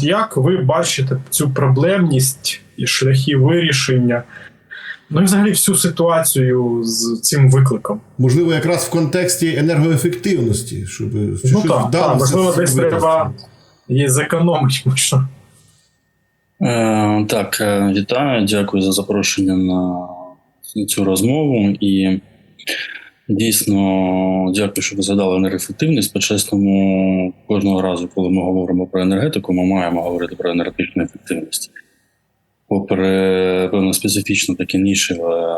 От як ви бачите цю проблемність і шляхи вирішення? Ну і взагалі всю ситуацію з цим викликом. Можливо, якраз в контексті енергоефективності, щоб чи ну щось так, вдалося так, можливо, десь треба її зекономити можна. Е, так, е, вітаю, дякую за запрошення на цю розмову. І дійсно дякую, що ви згадали енергоефективність. По-чесному, кожного разу, коли ми говоримо про енергетику, ми маємо говорити про енергетичну ефективність. Попри певно специфічно таке нішеве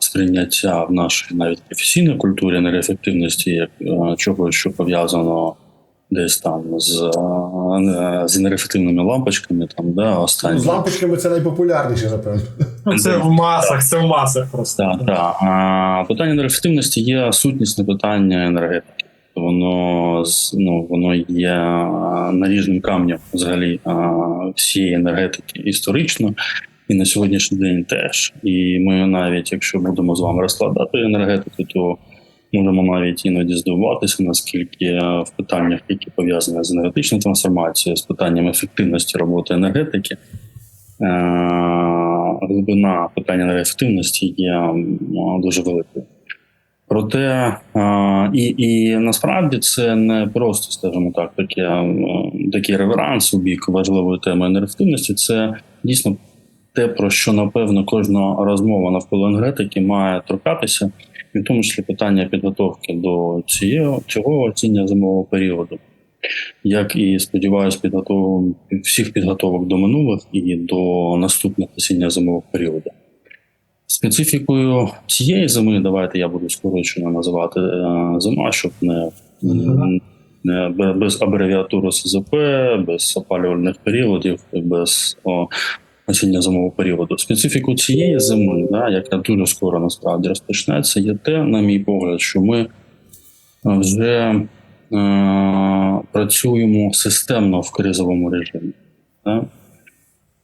сприйняття в нашій навіть професійній культурі енергоефективності, як е, чогось, що пов'язано десь там з, е, з енергоефективними лампочками, там, да, останні. З лампочками це найпопулярніше, напевно. Ну, це в масах, це в масах просто. Так, так. А питання енергоефективності є сутнісне питання енергетики. Воно ну, воно є наріжним камнем взагалі всієї енергетики історично. І на сьогоднішній день теж. І ми навіть, якщо будемо з вами розкладати енергетику, то можемо навіть іноді здивуватися, наскільки е, в питаннях, які пов'язані з енергетичною трансформацією, з питанням ефективності роботи енергетики, е, глибина питання енергоефективності є дуже великою. Проте е, і, і насправді це не просто, скажімо так, таке, такий реверанс у бік важливої теми енергоефективності. Це дійсно те, про що напевно кожна розмова навколо енергетики має торкатися, і в тому числі питання підготовки до цієї, цього оціння зимового періоду. Як і сподіваюся, підготов... всіх підготовок до минулих і до наступних осінньо зимового періоду. Специфікою цієї зими, давайте я буду скорочено називати е, зима, щоб не, не без абревіатури СЗП, без опалювальних періодів, без о, осінньо-зимового періоду. Специфіку цієї зими, да, яка дуже скоро насправді розпочнеться, є те, на мій погляд, що ми вже е, працюємо системно в кризовому режимі. Да?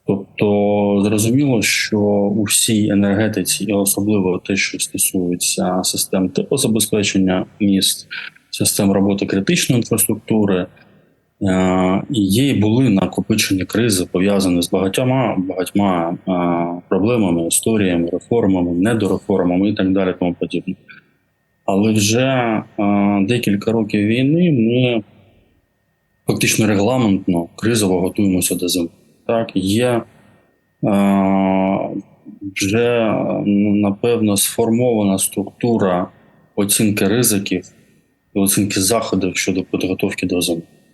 Тобто зрозуміло, що у всій енергетиці, і особливо те, що стосується систем теплозабезпечення міст, систем роботи критичної інфраструктури, е, є і були накопичені кризи, пов'язані з багатьма багатьма е, проблемами, історіями, реформами, недореформами і так далі, тому подібне. Але вже е, декілька років війни ми фактично регламентно кризово готуємося до зими. Так, є е, вже е, напевно сформована структура оцінки ризиків і оцінки заходів щодо підготовки до зими.